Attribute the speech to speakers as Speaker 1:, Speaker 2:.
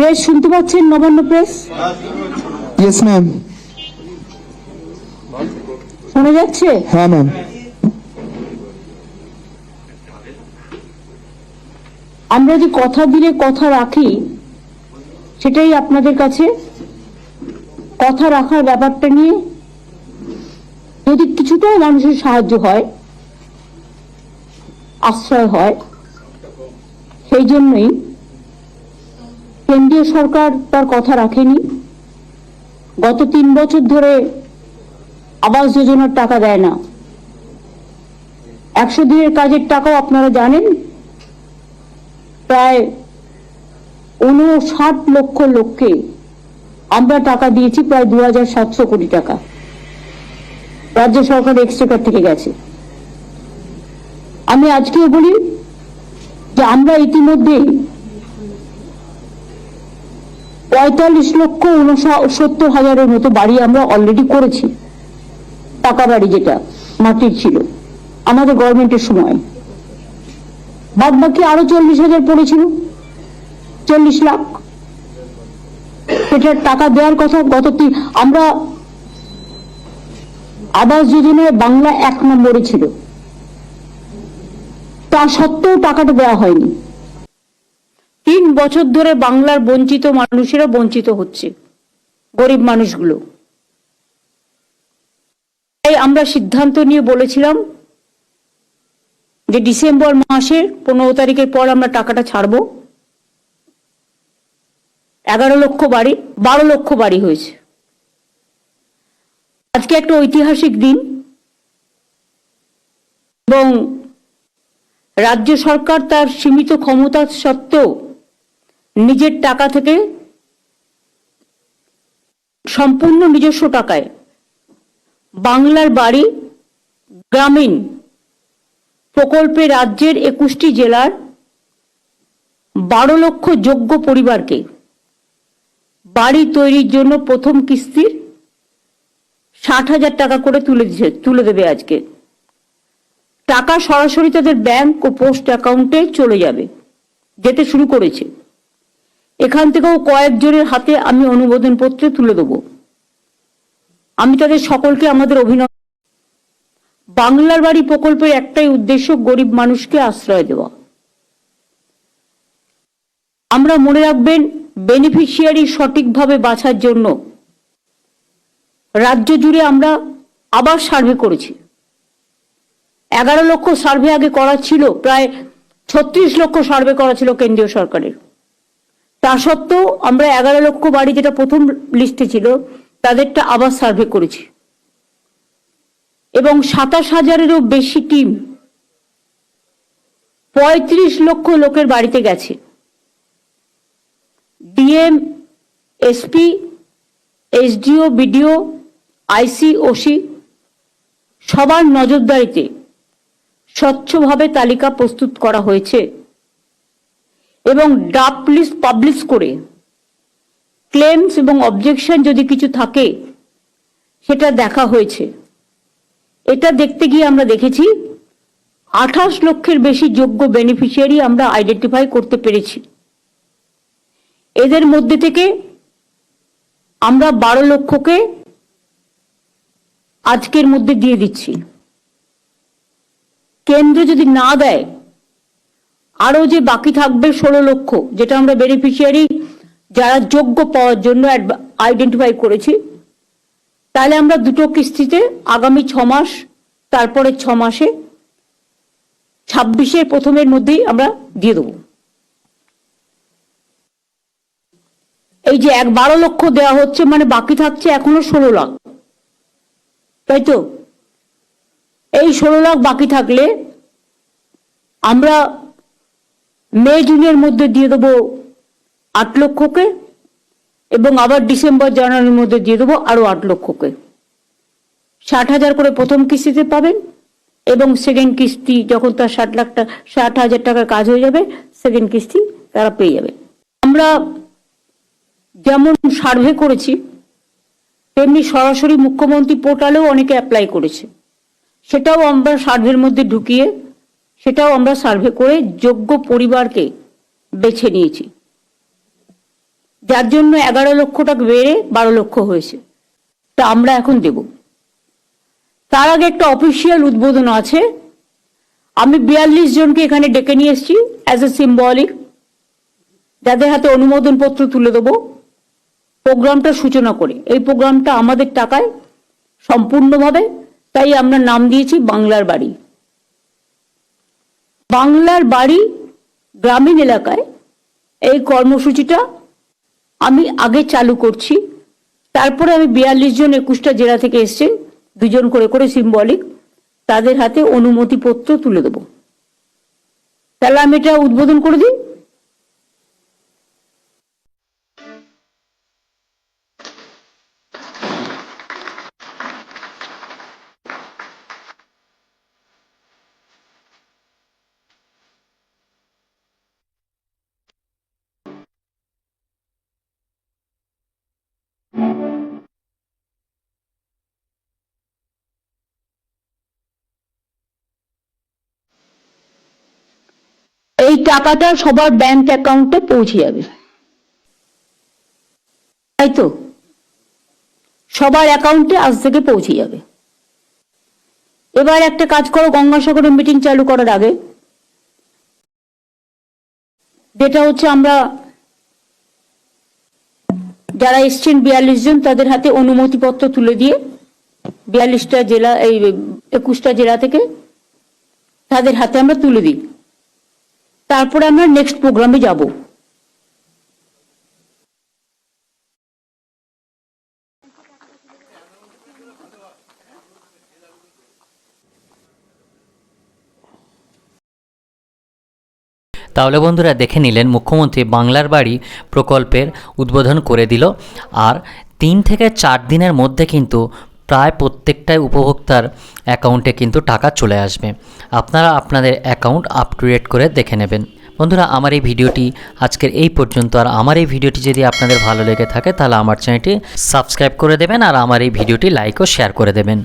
Speaker 1: Press শুনতে পাচ্ছেন Nabanna press
Speaker 2: yes ma'am
Speaker 1: শোনা যাচ্ছে?
Speaker 2: হ্যাঁ ম্যাম
Speaker 1: আমরা যে কথা দিলে কথা রাখি সেটাই আপনাদের কাছে। কথা রাখার ব্যাপারটা নিয়ে যদি কিছুটাও মানুষের সাহায্য হয় আশ্রয় হয় সেই জন্যই কেন্দ্রীয় সরকার তার কথা রাখেনি। গত তিন বছর ধরে আবাস যোজনার টাকা দেয় না। একশো দিনের কাজের টাকাও আপনারা জানেন, প্রায় উনষাট লক্ষ লোককে আমরা টাকা দিয়েছি, প্রায় দু হাজার সাতশো কোটি টাকা। রাজ্য সরকার এক্সট্রেকার থেকে গেছে। আমি আজকেও বলি যে আমরা ইতিমধ্যেই পঁয়তাল্লিশ লক্ষ উনসত্তর হাজারের মতো বাড়ি আমরা অলরেডি করেছি। টাকা বাড়ি যেটা, মাটির ছিল, আমাদের গভর্নমেন্টের সময়। বাদ বাকি আরও চল্লিশ হাজার পড়েছিল। চল্লিশ লাখ। সেটার টাকা দেওয়ার কথা গত আমরা আবাস যোজনায় বাংলা এক নম্বরে ছিল। তা সত্ত্বেও টাকাটা দেওয়া হয়নি। তিন বছর ধরে বাংলার বঞ্চিত মানুষেরা বঞ্চিত হচ্ছে, গরিব মানুষগুলো। তাই আমরা সিদ্ধান্ত নিয়ে বলেছিলাম যে ডিসেম্বর মাসের পনেরো তারিখের পর আমরা টাকাটা ছাড়বো। এগারো লক্ষ বাড়ি, বারো লক্ষ বাড়ি হয়েছে। আজকে একটা ঐতিহাসিক দিন এবং রাজ্য সরকার তার সীমিত ক্ষমতা সত্ত্বেও নিজের টাকা থেকে সম্পূর্ণ নিজস্ব টাকায় বাংলার বাড়ি গ্রামীণ প্রকল্পে রাজ্যের একুশটি জেলার বারো লক্ষ যোগ্য পরিবারকে বাড়ি তৈরির জন্য প্রথম কিস্তির ষাট হাজার টাকা করে তুলে দিচ্ছে তুলে দেবে আজকে। টাকা সরাসরি তাদের ব্যাংক ও পোস্ট অ্যাকাউন্টে চলে যাবে, যেতে শুরু করেছে। এখান থেকেও কয়েকজনের হাতে আমি অনুমোদন পত্রে তুলে দেবো। আমি তাদের সকলকে আমাদের অভিনন্দন। বাংলার বাড়ি প্রকল্পের একটাই উদ্দেশ্য গরিব মানুষকে আশ্রয় দেওয়া। আমরা মনে রাখবেন বেনিফিশিয়ারি সঠিকভাবে বাছার জন্য রাজ্য জুড়ে আমরা আবার সার্ভে করেছি। এগারো লক্ষ সার্ভে আগে করা ছিল, প্রায় ছত্রিশ লক্ষ সার্ভে করা ছিল কেন্দ্রীয় সরকারের। তা সত্ত্বেও আমরা এগারো লক্ষ বাড়ি যেটা প্রথম লিস্টে ছিল, তাদেরটা আবার সার্ভে করেছি। এবং সাতাশ হাজারেরও বেশি টিম পঁয়ত্রিশ লক্ষ লোকের বাড়িতে গেছে। DM SP SDO BDO IC OC সবার নজরদারিতে স্বচ্ছভাবে তালিকা প্রস্তুত করা হয়েছে। এবং লিস্ট পাবলিশ করে, ক্লেমস এবং অবজেকশন যদি কিছু থাকে, সেটা দেখা হয়েছে। এটা দেখতে গিয়ে আমরা দেখেছি, আঠাশ লক্ষের বেশি যোগ্য বেনিফিশিয়ারি আমরা আইডেন্টিফাই করতে পেরেছি। এদের মধ্যে থেকে আমরা বারো লক্ষকে আজকের মধ্যে দিয়ে দিচ্ছি। কেন্দ্র যদি না দেয় আরও যে বাকি থাকবে ষোলো লক্ষ, যেটা আমরা বেনিফিশিয়ারি যারা যোগ্য পাওয়ার জন্য আইডেন্টিফাই করেছি, তাহলে আমরা দুটো কিস্তিতে আগামী ছ মাস তারপরে ছ মাসে ছাব্বিশের প্রথমের মধ্যেই আমরা দিয়ে দেবো। এই যে এক বারো লক্ষ দেওয়া হচ্ছে মানে বাকি থাকছে এখনও ষোলো লাখ। তাই তো? এই ষোলো লাখ বাকি থাকলে আমরা মে জুনের মধ্যে দিয়ে দেবো আট লক্ষকে এবং আবার ডিসেম্বর, জানুয়ারির মধ্যে দিয়ে দেবো আরও আট লক্ষকে। ষাট হাজার করে প্রথম কিস্তিতে পাবেন এবং সেকেন্ড কিস্তি যখন তার ষাট লাখ টাকা ষাট হাজার টাকার কাজ হয়ে যাবে সেকেন্ড কিস্তি তারা পেয়ে যাবে। আমরা যেমন সার্ভে করেছি, তেমনি সরাসরি মুখ্যমন্ত্রী পোর্টালেও অনেকে অ্যাপ্লাই করেছে। সেটাও আমরা সার্ভের মধ্যে ঢুকিয়ে সেটাও আমরা সার্ভে করে যোগ্য পরিবারকে বেছে নিয়েছি। যার জন্য এগারো লক্ষ টাকা বেড়ে বারো লক্ষ হয়েছে। তা আমরা এখন দেব। তার আগে একটা অফিসিয়াল উদ্বোধন আছে। আমি বিয়াল্লিশ জনকে এখানে ডেকে নিয়ে এসেছি অ্যাজ এ সিম্বলিক যাদের হাতে অনুমোদন পত্র তুলে দেবো। প্রোগ্রামটা সূচনা করে। এই প্রোগ্রামটা আমাদের টাকায় সম্পূর্ণভাবে, তাই আমরা নাম দিয়েছি বাংলার বাড়ি। বাংলার বাড়ি গ্রামীণ এলাকায়। এই কর্মসূচিটা আমি আগে চালু করছি। তারপরে আমি বিয়াল্লিশ জন, একুশটা জেলা থেকে এসছে দুজন করে করে সিম্বলিক তাদের হাতে অনুমতিপত্র তুলে দেব। তাহলে আমি এটা উদ্বোধন করে দিই। এই টাকাটা সবার ব্যাংক অ্যাকাউন্টে পৌঁছে যাবে। তাই তো? সবার অ্যাকাউন্টে আজ থেকে পৌঁছে যাবে। এবার একটা কাজ করো, গঙ্গাসাগরে মিটিং চালু করার আগে। যেটা হচ্ছে আমরা যারা এসছেন বিয়াল্লিশ জন, তাদের হাতে অনুমতিপত্র তুলে দিয়ে বিয়াল্লিশটা জেলা, এই একুশটা জেলা থেকে তাদের হাতে আমরা তুলে দিই। তারপরে আমরা নেক্সট প্রোগ্রামে যাব।
Speaker 3: তাহলে বন্ধুরা দেখে নিলেন মুখ্যমন্ত্রী বাংলার বাড়ি প্রকল্পের উদ্বোধন করে দিল। আর তিন থেকে চার দিনের মধ্যে কিন্তু প্রায় প্রত্যেকটাই উপভোক্তার অ্যাকাউন্টে কিন্তু টাকা চলে আসবে। আপনারা আপনাদের অ্যাকাউন্ট আপ টু ডেট করে দেখে নেবেন। বন্ধুরা, আমার এই ভিডিওটি আজকের এই পর্যন্ত। আর আমার এই ভিডিওটি যদি আপনাদের ভালো লেগে থাকে, তাহলে আমার চ্যানেলটি সাবস্ক্রাইব করে দেবেন আর আমার এই ভিডিওটি লাইক ও শেয়ার করে দেবেন।